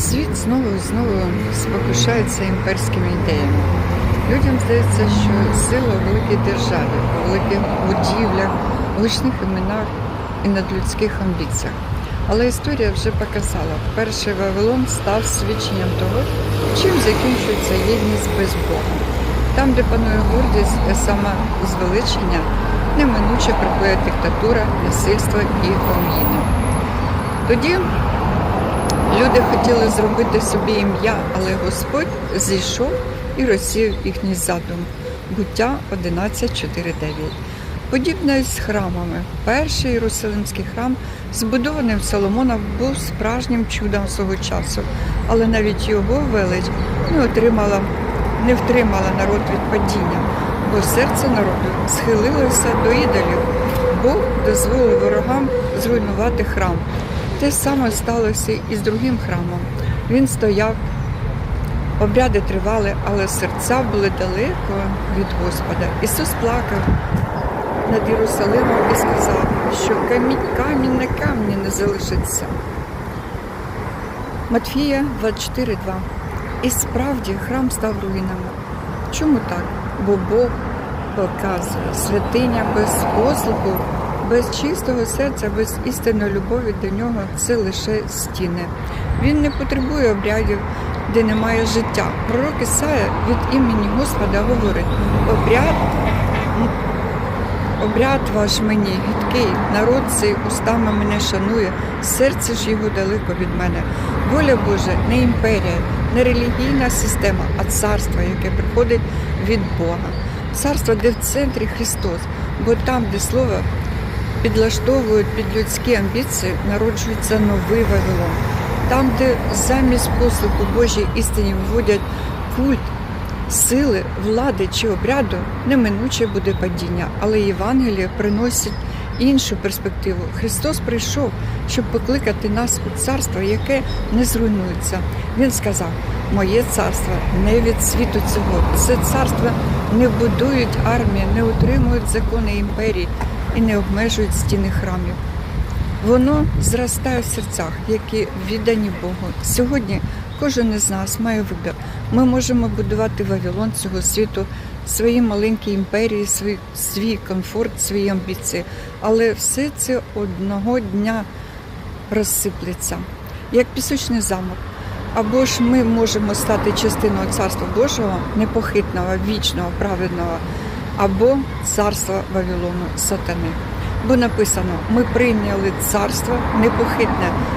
Світ знову і знову спокушається імперськими ідеями. Людям здається, що сила у великій державі, у великих будівлях, гучних іменах і надлюдських амбіціях. Але історія вже показала, перший Вавилон став свідченням того, чим закінчується єдність без Бога. Там, де панує гордість самозвеличення, неминуче приходить диктатура, насильство і ом'їни. Тоді Люди хотіли зробити собі ім'я, але Господь зійшов і розсіяв їхній задум. Буття 11.4.9. Подібно із храмами. Перший Єрусалимський храм, збудований в Соломона, був справжнім чудом свого часу, але навіть його велич не отримала, не втримала народ від падіння, бо серце народу схилилося до ідолів. Бог дозволив ворогам зруйнувати храм. Те саме сталося і з другим храмом. Він стояв, обряди тривали, але серця були далеко від Господа. Ісус плакав над Єрусалимом і сказав, що камінь, камінь на камні не залишиться. Матфія 24.2. І справді храм став руїнами. Чому так? Бо Бог показує святиня без послуху, без чистого серця, без істинної любові до нього це лише стіни. Він не потребує обрядів, де немає життя. Пророк Ісая від імені Господа говорить: обряд, обряд ваш мені гидкий, народ цей устами мене шанує, серце ж його далеко від мене. Воля Божа не імперія, не релігійна система, а царство, яке приходить від Бога. Царство, де в центрі Христос, бо там, де слово підлаштовують під людські амбіції, народжується новий Вавилон. Там, де замість послуху Божій істині вводять культ сили, влади чи обряду, неминуче буде падіння, але Євангеліє приносить іншу перспективу. Христос прийшов, щоб покликати нас у царство, яке не зруйнується. Він сказав: Моє царство не від світу цього. Це царство не будують армії, не утримують закони імперії і не обмежують стіни храмів. Воно зростає в серцях, які віддані Богу. Сьогодні кожен із нас має вибір. Ми можемо будувати Вавилон цього світу, свої маленькі імперії, свій, свій комфорт, свої амбіції. Але все це одного дня розсиплеться, як пісочний замок. Або ж ми можемо стати частиною Царства Божого, непохитного, вічного, праведного, або царства Вавилону сатани. Бо написано: ми прийняли царство непохитне,